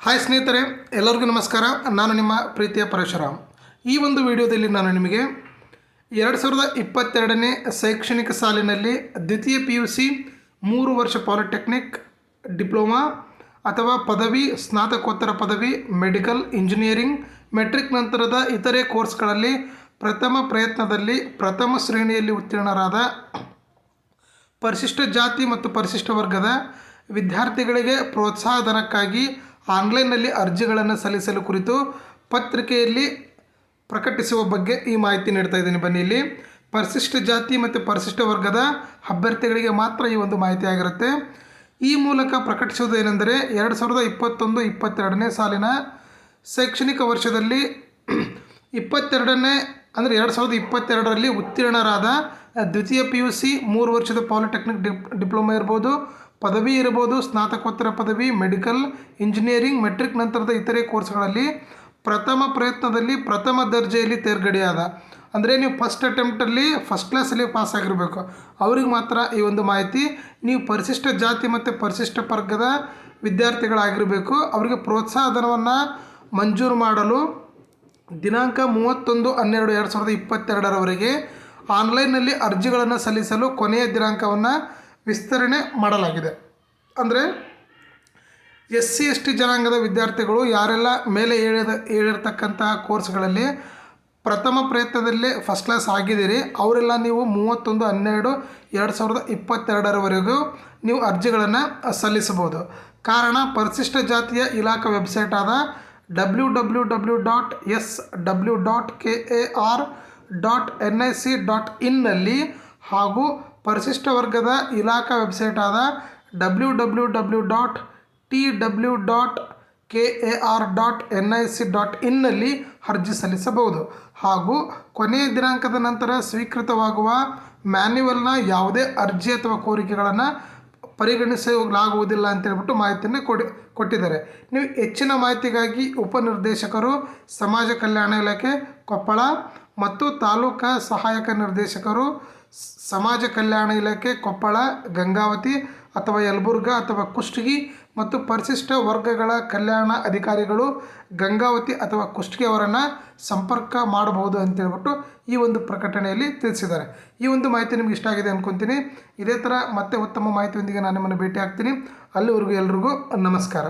Hi ಸ್ನೇಹಿತರೆ, ಎಲ್ಲರಿಗೂ ನಮಸ್ಕಾರ. ನಾನು ನಿಮ್ಮ ಪ್ರೀತಿಯ ಪರಶುರಾಮ್. ಈ ಒಂದು ವಿಡಿಯೋದಲ್ಲಿ ನಾನು ನಿಮಗೆ ಎರಡು ಸಾವಿರದ ಇಪ್ಪತ್ತೆರಡನೇ ಶೈಕ್ಷಣಿಕ ಸಾಲಿನಲ್ಲಿ ದ್ವಿತೀಯ ಪಿ ಯು ಸಿ ಮೂರು ವರ್ಷ ಪಾಲಿಟೆಕ್ನಿಕ್ ಡಿಪ್ಲೊಮಾ ಅಥವಾ ಪದವಿ, ಸ್ನಾತಕೋತ್ತರ ಪದವಿ, ಮೆಡಿಕಲ್ ಇಂಜಿನಿಯರಿಂಗ್, ಮೆಟ್ರಿಕ್ ನಂತರದ ಇತರೆ ಕೋರ್ಸ್ಗಳಲ್ಲಿ ಪ್ರಥಮ ಪ್ರಯತ್ನದಲ್ಲಿ ಪ್ರಥಮ ಶ್ರೇಣಿಯಲ್ಲಿ ಉತ್ತೀರ್ಣರಾದ ಪರಿಶಿಷ್ಟ ಜಾತಿ ಮತ್ತು ಪರಿಶಿಷ್ಟ ವರ್ಗದ ವಿದ್ಯಾರ್ಥಿಗಳಿಗೆ ಪ್ರೋತ್ಸಾಹಧನಕ್ಕಾಗಿ ಆನ್ಲೈನ್ನಲ್ಲಿ ಅರ್ಜಿಗಳನ್ನು ಸಲ್ಲಿಸಲು ಕುರಿತು ಪತ್ರಿಕೆಯಲ್ಲಿ ಪ್ರಕಟಿಸುವ ಬಗ್ಗೆ ಈ ಮಾಹಿತಿ ನೀಡ್ತಾ ಇದ್ದೀನಿ. ಬನ್ನಿ ಇಲ್ಲಿ. ಪರಿಶಿಷ್ಟ ಜಾತಿ ಮತ್ತು ಪರಿಶಿಷ್ಟ ವರ್ಗದ ಅಭ್ಯರ್ಥಿಗಳಿಗೆ ಮಾತ್ರ ಈ ಒಂದು ಮಾಹಿತಿ ಆಗಿರುತ್ತೆ. ಈ ಮೂಲಕ ಪ್ರಕಟಿಸುವುದೇನೆಂದರೆ ಎರಡು ಸಾವಿರದ ಇಪ್ಪತ್ತೊಂದು ಇಪ್ಪತ್ತೆರಡನೇ ಸಾಲಿನ ಶೈಕ್ಷಣಿಕ ವರ್ಷದಲ್ಲಿ ಇಪ್ಪತ್ತೆರಡನೇ ಅಂದರೆ ಎರಡು ಸಾವಿರದ ಇಪ್ಪತ್ತೆರಡರಲ್ಲಿ ಉತ್ತೀರ್ಣರಾದ ದ್ವಿತೀಯ ಪಿ ಯು ಸಿ ಮೂರು ವರ್ಷದ ಪಾಲಿಟೆಕ್ನಿಕ್ ಡಿಪ್, ಡಿಪ್ಲೊಮಾ ಇರ್ಬೋದು, ಪದವಿ ಇರ್ಬೋದು, ಸ್ನಾತಕೋತ್ತರ ಪದವಿ, ಮೆಡಿಕಲ್, ಇಂಜಿನಿಯರಿಂಗ್, ಮೆಟ್ರಿಕ್ ನಂತರದ ಇತರೆ ಕೋರ್ಸ್ಗಳಲ್ಲಿ ಪ್ರಥಮ ಪ್ರಯತ್ನದಲ್ಲಿ ಪ್ರಥಮ ದರ್ಜೆಯಲ್ಲಿ ತೇರ್ಗಡೆಯಾದ. ಅಂದರೆ ನೀವು ಫಸ್ಟ್ ಅಟೆಂಪ್ಟಲ್ಲಿ ಫಸ್ಟ್ ಕ್ಲಾಸಲ್ಲಿ ಪಾಸ್ ಆಗಿರಬೇಕು. ಅವ್ರಿಗೆ ಮಾತ್ರ ಈ ಒಂದು ಮಾಹಿತಿ. ನೀವು ಪರಿಶಿಷ್ಟ ಜಾತಿ ಮತ್ತು ಪರಿಶಿಷ್ಟ ವರ್ಗದ ವಿದ್ಯಾರ್ಥಿಗಳಾಗಿರಬೇಕು. ಅವರಿಗೆ ಪ್ರೋತ್ಸಾಹ ಧನವನ್ನು ಮಂಜೂರು ಮಾಡಲು ದಿನಾಂಕ ಮೂವತ್ತೊಂದು ಹನ್ನೆರಡು ಎರಡು ಸಾವಿರದ ಇಪ್ಪತ್ತೆರಡರವರೆಗೆ ಆನ್ಲೈನ್ನಲ್ಲಿ ಅರ್ಜಿಗಳನ್ನು ಸಲ್ಲಿಸಲು ಕೊನೆಯ ದಿನಾಂಕವನ್ನು ವಿಸ್ತರಣೆ ಮಾಡಲಾಗಿದೆ. ಅಂದರೆ ಎಸ್ ಸಿ ಎಸ್ ಟಿ ಜನಾಂಗದ ವಿದ್ಯಾರ್ಥಿಗಳು ಯಾರೆಲ್ಲ ಮೇಲೆ ಹೇಳಿದ, ಹೇಳಿರ್ತಕ್ಕಂತಹ ಕೋರ್ಸ್ಗಳಲ್ಲಿ ಪ್ರಥಮ ಪ್ರಯತ್ನದಲ್ಲೇ ಫಸ್ಟ್ ಕ್ಲಾಸ್ ಆಗಿದ್ದೀರಿ, ಅವರೆಲ್ಲ ನೀವು ಮೂವತ್ತೊಂದು ಹನ್ನೆರಡು ಎರಡು ಸಾವಿರದ ಇಪ್ಪತ್ತೆರಡರವರೆಗೂ ನೀವು ಅರ್ಜಿಗಳನ್ನು ಸಲ್ಲಿಸಬಹುದು. ಕಾರಣ ಪರಿಶಿಷ್ಟ ಜಾತಿಯ ಇಲಾಖಾ ವೆಬ್ಸೈಟ್ ಆದ W W W dot S W dot K A R dot N I C dot ಇನ್ನಲ್ಲಿ ಹಾಗೂ ಪರಿಶಿಷ್ಟ ವರ್ಗದ ಇಲಾಖಾ ವೆಬ್ಸೈಟ್ ಆದ W W W dot T W dot K A R dot N I C dot ಇನ್ನಲ್ಲಿ ಅರ್ಜಿ ಸಲ್ಲಿಸಬಹುದು. ಹಾಗೂ ಕೊನೆಯ ದಿನಾಂಕದ ನಂತರ ಸ್ವೀಕೃತವಾಗುವ ಮ್ಯಾನ್ಯುವಲ್ನ ಯಾವುದೇ ಅರ್ಜಿ ಅಥವಾ ಕೋರಿಕೆಗಳನ್ನು ಪರಿಗಣಿಸಲಾಗುವುದಿಲ್ಲ ಅಂತ ಹೇಳ್ಬಿಟ್ಟು ಮಾಹಿತಿಯನ್ನು ಕೊಡಿ ಕೊಟ್ಟಿದ್ದಾರೆ. ನೀವು ಹೆಚ್ಚಿನ ಮಾಹಿತಿಗಾಗಿ ಉಪನಿರ್ದೇಶಕರು ಸಮಾಜ ಕಲ್ಯಾಣ ಇಲಾಖೆ ಕೊಪ್ಪಳ ಮತ್ತು ತಾಲೂಕಾ ಸಹಾಯಕ ನಿರ್ದೇಶಕರು ಸಮಾಜ ಕಲ್ಯಾಣ ಇಲಾಖೆ ಕೊಪ್ಪಳ, ಗಂಗಾವತಿ ಅಥವಾ ಯಲಬುರ್ಗ ಅಥವಾ ಕುಷ್ಟಗಿ ಮತ್ತು ಪರಿಶಿಷ್ಟ ವರ್ಗಗಳ ಕಲ್ಯಾಣ ಅಧಿಕಾರಿಗಳು ಗಂಗಾವತಿ ಅಥವಾ ಕುಷ್ಟಗಿ ಅವರನ್ನು ಸಂಪರ್ಕ ಮಾಡಬಹುದು ಅಂತೇಳ್ಬಿಟ್ಟು ಈ ಒಂದು ಪ್ರಕಟಣೆಯಲ್ಲಿ ತಿಳಿಸಿದ್ದಾರೆ. ಈ ಒಂದು ಮಾಹಿತಿ ನಿಮ್ಗೆ ಇಷ್ಟ ಆಗಿದೆ ಅಂದ್ಕೊತೀನಿ ಇದೇ ಥರ ಮತ್ತೆ ಉತ್ತಮ ಮಾಹಿತಿಯೊಂದಿಗೆ ನಾನು ನಿಮ್ಮನ್ನು ಭೇಟಿ ಆಗ್ತೀನಿ ಅಲ್ಲಿವರೆಗೂ ಎಲ್ರಿಗೂ ನಮಸ್ಕಾರ.